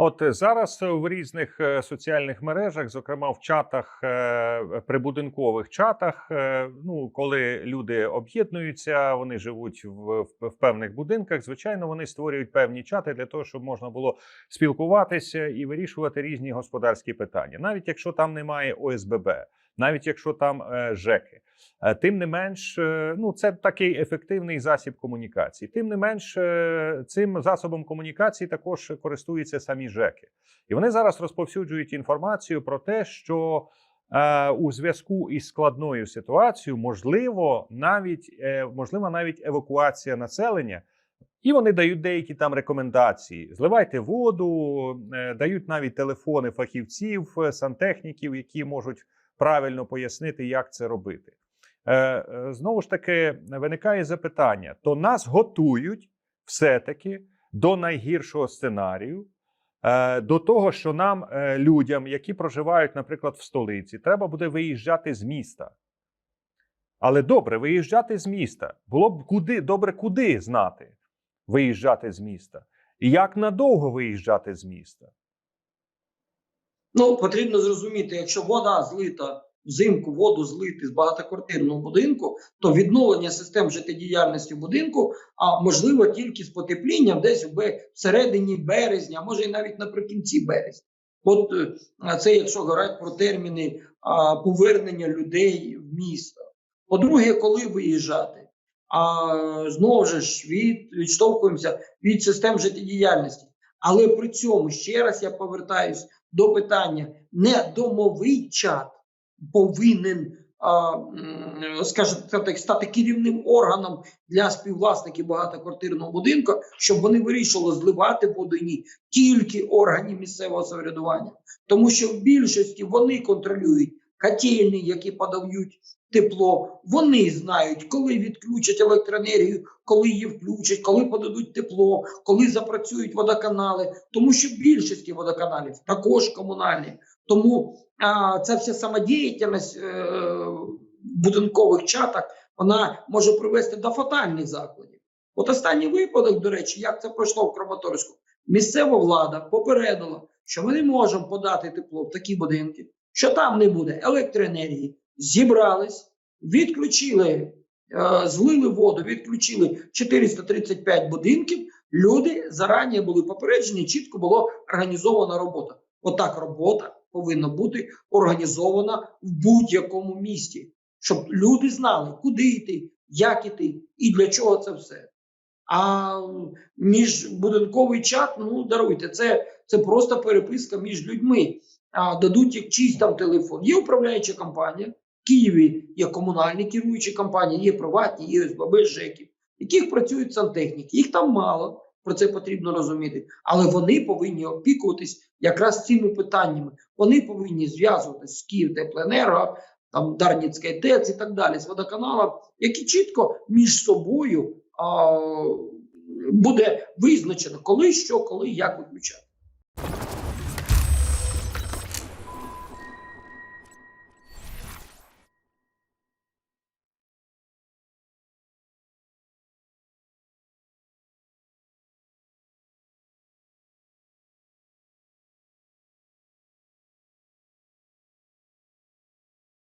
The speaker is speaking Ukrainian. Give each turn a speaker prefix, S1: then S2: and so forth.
S1: От е, зараз в різних е, соціальних мережах, зокрема в чатах, е, прибудинкових чатах, е, ну коли люди об'єднуються, вони живуть в, в, певних будинках. Звичайно, вони створюють певні чати для того, щоб можна було спілкуватися і вирішувати різні господарські питання, навіть якщо там немає ОСББ, навіть якщо там е, ЖЕКи. Е, Тим не менш, е, ну це такий ефективний засіб комунікації. Тим не менш, е, цим засобом комунікації також користуються самі ЖЕКи, і вони зараз розповсюджують інформацію про те, що у зв'язку із складною ситуацією можливо навіть можлива навіть евакуація населення. І вони дають деякі там рекомендації: зливайте воду, дають навіть телефони фахівців, сантехніків, які можуть правильно пояснити, як це робити. Е, е, Знову ж таки, виникає запитання: то нас готують все-таки до найгіршого сценарію, е, до того, що нам, людям, які проживають, наприклад, в столиці, треба буде виїжджати з міста. Але добре, виїжджати з міста. Було б куди добре куди знати виїжджати з міста. І як надовго виїжджати з міста?
S2: Ну, потрібно зрозуміти, якщо вода злита взимку, воду злити з багатоквартирного будинку, то відновлення систем життєдіяльності будинку а можливо тільки з потеплінням десь всередині березня, може і навіть наприкінці березня. От е, це якщо говорити про терміни а, повернення людей в місто. По-друге, коли виїжджати? А знову ж від, відштовхуємося від систем життєдіяльності. Але при цьому ще раз я повертаюсь до питання: не домовий чат повинен, скажімо стати керівним органом для співвласників багатоквартирного будинку, щоб вони вирішили зливати воду ні тільки органів місцевого самоврядування, тому що в більшості вони контролюють котельні, які подають тепло. Вони знають, коли відключать електроенергію, коли її включать, коли подадуть тепло, коли запрацюють водоканали, тому що в більшості водоканалів також комунальні. Тому а, ця вся самодіяльність е, в будинкових чатах вона може привести до фатальних закладів. От останній випадок, до речі, як це пройшло в Краматорську, місцева влада попередила, що ми не можемо подати тепло в такі будинки, що там не буде електроенергії. Зібрались, відключили, е, злили воду, відключили 435 будинків. Люди зарані були попереджені, чітко було організована робота. Отак робота повинна бути організована в будь-якому місті, щоб люди знали, куди йти, як іти і для чого це все. А міжбудинковий чат, ну даруйте, це, це просто переписка між людьми. А, дадуть чийсь там телефон. Є управляюча компанія. В Києві є комунальні керуючі компанії, є приватні, є ОСББ, ЖЕКів, яких працюють сантехніки. Їх там мало, про це потрібно розуміти. Але вони повинні опікуватись якраз цими питаннями. Вони повинні зв'язуватись з Київтеплоенерго, там Дарницький ТЕЦ і так далі, з водоканалом, які чітко між собою а, буде визначено, коли що, коли як виключати.